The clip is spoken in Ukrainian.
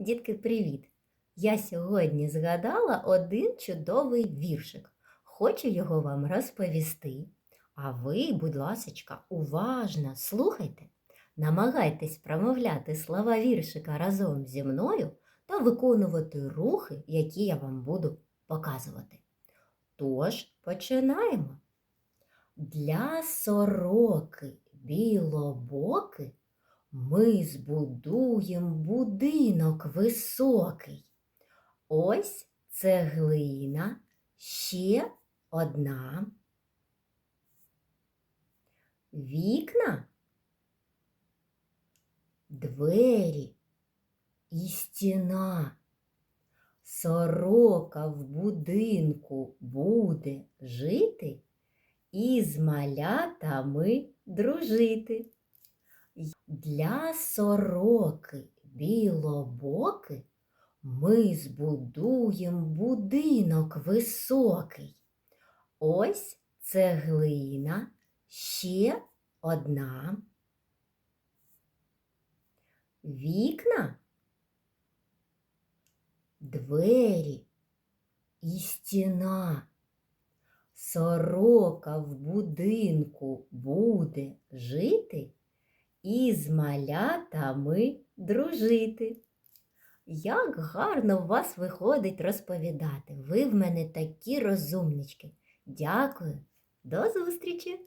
Дітки, привіт! Я сьогодні згадала один чудовий віршик. Хочу його вам розповісти. А ви, будь ласочка, уважно слухайте, намагайтесь промовляти слова віршика разом зі мною та виконувати рухи, які я вам буду показувати. Тож починаємо. Для сороки білобоки ми збудуємо будинок високий. Ось цеглина, ще одна. Вікна, двері і стіна. Сорока в будинку буде жити і з малятами дружити. Для сороки білобоки ми збудуємо будинок високий. Ось цеглина, ще одна. Вікна, двері і стіна. Сорока в будинку буде жити і з малятами дружити. Як гарно у вас виходить розповідати. Ви в мене такі розумнички. Дякую. До зустрічі!